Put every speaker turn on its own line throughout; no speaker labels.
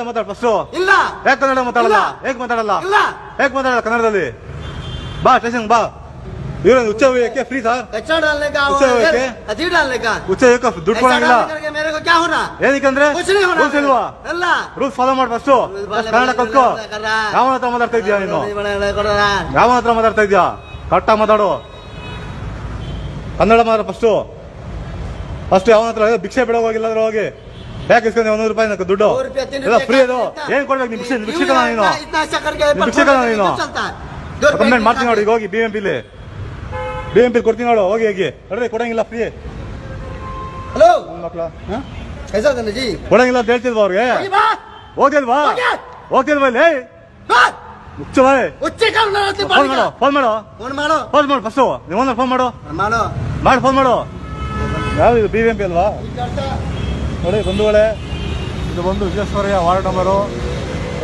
ಕನ್ನಡ ಮಾತಾಡ ಫಸ್ಟು
ಇಲ್ಲ
ಯಾಕೆ ಕನ್ನಡ ಮಾತಾಡಲ್ಲ
ಇಲ್ಲ.
ಹೇಗೆ ಮಾತಾಡಲ್ಲ
ಇಲ್ಲ
ಹೇಗೆ ಮಾತಾಡಲ್ಲ ಕನ್ನಡದಲ್ಲಿ ಬಾ ಸ್ಟೇಷನ್ ಬಾ ಇವ್ರೊಂದು ಉಚ್ಚ ಹೋಗಕ್ಕೆ ಫ್ರೀ ಸರ್
कचरा डालने का
उसे
और
होके?
अधीर डालने का
ಉಚ್ಚ ಹೋಗಕ್ಕೆ ದುಡ್ಡು
ऐसा
ಕೊಡಂಗಿಲ್ಲ
डालने करके मेरे को क्या हो रहा
ಏನಕ್ಕಂದ್ರೆ
कुछ नहीं हो
ರೂಲ್ಸ್ ಇಲ್ವಾ
रहा अल्लाह
ರೂಲ್ಸ್ ಫಾಲೋ ಮಾಡಿ ಫಸ್ಟು ಕನ್ನಡ ಕಲ್ತ್ಕೋ ಯಾವ ಹತ್ರ ಮಾತಾಡ್ತಾ ಇದೀಯಾ ನೀನು ಯಾವ ಹತ್ರ ಮಾತಾಡ್ತಾ ಇದೀಯಾ ಕರೆಕ್ಟಾಗಿ ಮಾತಾಡು ಕನ್ನಡ ಮಾತಾಡ ಫಸ್ಟು ಫಸ್ಟ್ ಯಾವ ಹತ್ರ ಏ, ಭಿಕ್ಷೆ ಬಿಡೋ ಹೋಗಿಲ್ಲ ಅದ್ರ ಹೋಗಿ ಯಾಕೆ ಇಸ್ಕೊಂಡು ಒಂದೂರು ರೂಪಾಯಿ ನನಗೆ ದುಡ್ಡು. ಎಲ್ಲ ಫ್ರೀ ಅದು. ಏನು ಕೊಡ್ಬೇಕು
ನಿಮ್
ಭಿಕ್ಷಕ ನೀನು?
ಭಿಕ್ಷಕ
ನೀನು?
ಕಮೆಂಟ್
ಮಾಡ್ತೀನಿ ನೋಡಿ ಈಗ ಹೋಗಿ ಬಿ ಎಂ ಪಿಲಿ ಬಿ ಎಂ ಪಿ ಕೊಡ್ತೀನಿ ನೋಡು ಹೋಗಿ ಹೋಗಿ. ನೋಡ್ರಿ ಕೊಡಂಗಿಲ್ಲ ಫ್ರೀ
ಹಲೋ? ಮಕ್ಕಳ
ಕೊಡಂಗಿಲ್ಲ ಅಂತ ಹೇಳ್ತಿದ್ವಾ ಅವ್ರಿಗೆ?
ಹೋಗಿಲ್ವಾ
ಹೋಗ್ತಿಲ್ವಾ? ಇಲ್ಲಿ? ಮುಚ್ಚು ಬಾಯ್ ಫೋನ್ ಮಾಡು ಫೋನ್ ಮಾಡು.
ಫೋನ್ ಮಾಡು.
ಫೋನ್ ಮಾಡು ಫಸ್ಟು ನೀವು ಫೋನ್ ಮಾಡು. ಮಾಡು. ಫೋನ್ ಮಾಡು. ಯಾವ್ದು ಬಿ ಎಂ ಪಿ ಅಲ್ವಾ? ನೋಡಿ ಬಂಧುಗಳೇ ಇದು ಬಂದು ವಿಶ್ವೇಶ್ವರಯ್ಯ ವಾರ್ಡ್ ನಂಬರು.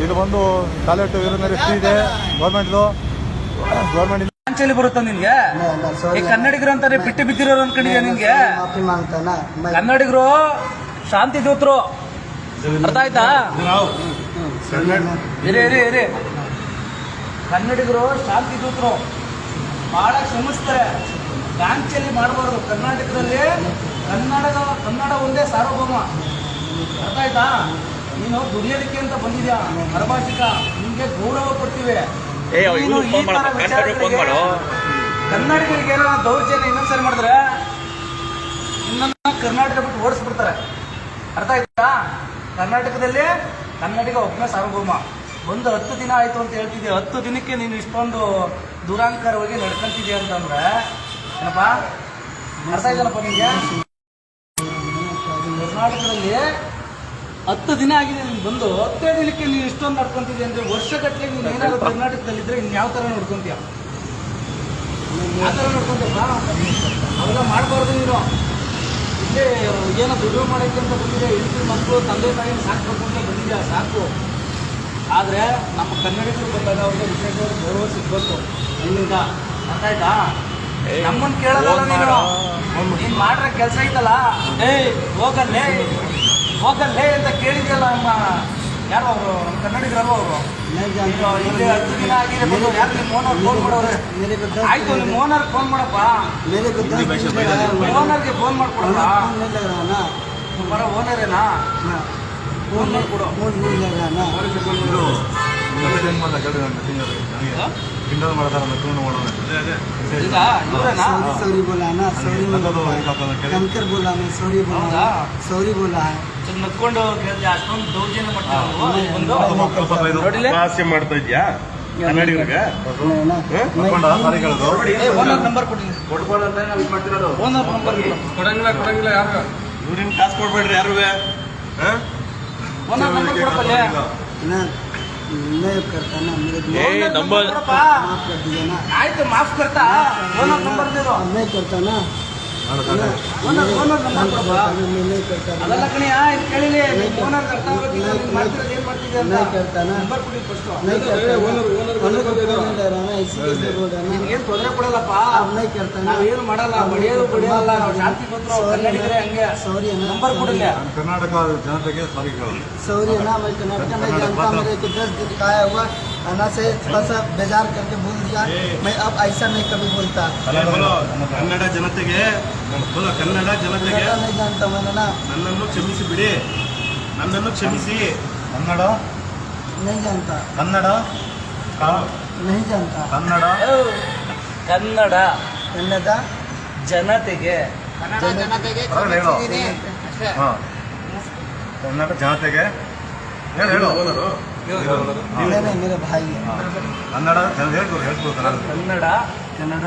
ಇದು ಬಂದು ಟಾಯ್ಲೆಟ್ ಯೂರಿನರಿ ಫ್ರೀ ಇದೆ ಗೌರ್ಮೆಂಟ್ದು ಗೌರ್ಮೆಂಟ್
ಆಂಚಲಿ ಬರುತ್ತ ನಿನ್ಗೆ? ಈ ಕನ್ನಡಿಗರು ಅಂತಾರೆ ಬಿಟ್ಟು ಬಿದ್ದಿರೋರು ಅನ್ಕೊಂಡಿದ್ಯಾ ನಿನ್ಗೆ? ಕನ್ನಡಿಗರು ಶಾಂತಿ ದೂತರು. ಅರ್ಥ ಆಯ್ತಾ? ಇರಿ ಇರಿ ಇರಿ. ಕನ್ನಡಿಗರು ಶಾಂತಿ ದೂತರು. ಬಹಳ ಶ್ರಮಿಸ್ತಾರೆ ಕಾಂಚಲಿ ಮಾಡಬಾರ್ದು ಕರ್ನಾಟಕದಲ್ಲಿ. ಕನ್ನಡದ ಕನ್ನಡ ಒಂದೇ ಸಾರ್ವಭೌಮ. ಅರ್ಥ ಆಯ್ತಾ? ನೀನು ದುಡಿಯೋದಕ್ಕೆ ಅಂತ ಬಂದಿದ್ಯಾ? ಪರಭಾಷಿಕ ನಿಮ್ಗೆ ಗೌರವ ಕೊಡ್ತೀವಿ.
ಕನ್ನಡಿಗರಿಗೆ
ಏನೋ ದೌರ್ಜನ್ಯ ಇನ್ನೊಂದ್ಸರಿ ಮಾಡಿದ್ರೆ ಇನ್ನೊಂದು ಕರ್ನಾಟಕ ಬಿಟ್ಟು ಓಡಿಸ್ಬಿಡ್ತಾರೆ. ಅರ್ಥ ಆಯ್ತಾ? ಕರ್ನಾಟಕದಲ್ಲಿ ಕನ್ನಡಿಗ ಒಬ್ಬನೇ ಸಾರ್ವಭೌಮ. ಒಂದು ಹತ್ತು ದಿನ ಆಯ್ತು ಅಂತ ಹೇಳ್ತಿದ್ದೆ ಹತ್ತು ದಿನಕ್ಕೆ ನೀನು ಇಷ್ಟೊಂದು ದುರಾಂಕಾರವಾಗಿ ನಡ್ಕೊಂತಿದ್ಯಾ ಅಂತಂದ್ರೆ ಏನಪ್ಪ? ಅರ್ಥ ಆಯ್ತಲ್ಲಪ್ಪ ನಿಂಗೆ? ಕರ್ನಾಟಕದಲ್ಲಿ ಹತ್ತು ದಿನ ಆಗಿದೆ ನೀನು ಬಂದು. ಹತ್ತೇ ದಿನಕ್ಕೆ ನೀನು ಇಷ್ಟೊಂದು ನಡ್ಕೊಂತಿದ್ದೆ ಅಂದ್ರೆ ವರ್ಷಗಟ್ಟಲೆ ನೀನು ಏನಾದ್ರು ಕರ್ನಾಟಕದಲ್ಲಿ ಇದ್ರೆ ಇನ್ನು ಯಾವ ಥರ ನೋಡ್ಕೊಂತೀಯ? ಯಾವ ಥರ ನೋಡ್ಕೊಂತೀಯಪ್ಪ ಅವೆಲ್ಲ ಮಾಡಬಾರ್ದು ನೀನು. ಇಲ್ಲೇ ಏನೋ ದುಡ್ಡು ಮಾಡೋಕ್ಕೆ ಅಂತ ಬಂದಿದೆ ಹೆಂಡತಿ ಮಕ್ಕಳು ತಂದೆ ತಾಯಿನ ಸಾಕ್ಬೇಕು ಅಂತ ಬಂದಿದ್ಯಾ? ಸಾಕು. ಆದರೆ ನಮ್ಮ ಕನ್ನಡಿಗರು ಬಂದಾಗ ಅವ್ರಿಗೆ ವಿಶೇಷವಾಗಿ ಗೌರವ ಸಿಗ್ಬೇಕು. ಇಲ್ಲಿಂದ ಅರ್ಥ ನಮ್ಮನ್ ಕೇಳೋದಲ್ಲ ನೀನು. ನೀನ್ ಮಾಡ್ರ ಕೆಲಸ ಐತಲ್ಲ. ಏಯ್ ಹೋಗಲ್ಲೇ. ಹೋಗಲ್ಲೇ ಅಂತ ಕೇಳಿದ್ಯಲ್ಲ ಅಮ್ಮ. ಯಾರು ಅವರು? ನಮ್ಮ ಕನ್ನಡಿಗರಲ್ವ ಅವರು. ಇಲ್ಲಿ ಹತ್ತು ದಿನ ಆಗಿದೆ ಬಂದು. ಯಾರು ನಿಮ್ಮ ಓನರ್ ಫೋನ್ ಮಾಡೋರು? ಆಯ್ತು ನಿಮ್ಮ ಓನರ್ ಫೋನ್ ಮಾಡಪ್ಪ. ಓನರ್ಗೆ ಫೋನ್ ಮಾಡ್ಕೊಡಪ್ಪ. ಬರೋ ಓನರೇನಾ
ಫೋನ್ ಮಾಡ್ಕೊಡು. ಫೋನ್ ಮಾಡ್ಕೊಡು
ಕಿಂಡಲ್ ಮಾಡ್ತಾರೆ ಮೆಕ್ಕೊಂಡು ಮಾಡೋಣ
ಈಗ ಇವರೇನಾ
सॉरी सॉरी बोला ना सॉरी कंकर बोला मैं सॉरी बोला
ಹೌದಾ?
सॉरी बोला है
ಸ್ವಲ್ಪ ನಕ್ಕೊಂಡು ಕೇಳ್ದೆ ಅಷ್ಟೊಂದು ದೌರ್ಜನ್ಯ ಮಾಡ್ತಾರೆ ಬಂದು ನೋಡಿಲ್ಲ
ಹಾಸ್ಯ ಮಾಡ್ತಾ ಇದ್ಯಾ ಕನ್ನಡಿಗರಿಗೆ
नहीं ना
ಮಕ್ಕೊಂಡ ಸಾರಿ ಕೇಳೋದು
ಏ ಓನರ್ ನಂಬರ್ ಕೊಡಿ ಓನರ್ ನಂಬರ್
ಕೊಡಂಗಿಲ್ಲ ಕೊಡಂಗಿಲ್ಲ ಯಾರು ಇವ್ರಿನ್ ಕಾಸು ಕೊಡ್ಬೇಡ್ರಿ ಯಾರು
ಓನರ್ ನಂಬರ್ ಕೊಡಪ್ಪಲ್ಲೇ
ना ನಯವ ಕರ್ತಾನಾ. ನನಗೆ ಮಾಫ್
ಆಯ್ತು ಮಾಫ್ ಕರ್ತಾ? ನೋ ನಂಬರ್ ತಿರು ಕರ್ತಾನ. ಏನ್ ತೊಂದರೆ ಕೊಡಲ್ಲಪ್ಪ ಏನು ಮಾಡಲ್ಲ ಬಡಿಯೋದು ಬಡಿಯಲ್ಲ ನಾವು ಶಾಂತಿ ಹಂಗೆ
ಸೌರಿ
ನಂಬರ್ ಕೊಡಿಲ್ಲ
ಕರ್ನಾಟಕ ಜನತೆಗೆ ಸಾರಿ ಸೌರಿ
ಆಮೇಲೆ ಕರ್ನಾಟಕ ಜನತಾ ಕಾಯ कर्नाटक नहीं जानता मेरे को दस दिन का आया हुआ खाना से थोड़ा सा बेजार करके बोल दिया मैं अब ऐसा नहीं कभी बोलता
ಕನ್ನಡ ಜನತೆಗೆ ಬೋಲೋ, ಕನ್ನಡ ಜನತೆಗೆ
कर्नाटक नहीं जानता मैंने ना
ನನ್ನನ್ನು ಕ್ಷಮಿಸಿ ಬಿಡಿ ನನ್ನನ್ನು ಕ್ಷಮಿಸಿ
ಕನ್ನಡ
नहीं जानता
ಕನ್ನಡ ಕ-
नहीं जानता
ಕನ್ನಡ
ಕನ್ನಡ
कन्नडा
ಜನತೆಗೆ
ಪರವಾಗಿಲ್ಲ ಹೇಳು ಹಾ. ಕನ್ನಡ ಜನತೆಗೆ ಹೇಳು ಹೇಳು.
ಓನರು. ನೀವೇ
ಭಾಯಿ ಕನ್ನಡ ಹೇಳ್ಕೊಡು ಹೇಳ್ಕೊಡು ಕನ್ನಡ
ಕನ್ನಡ.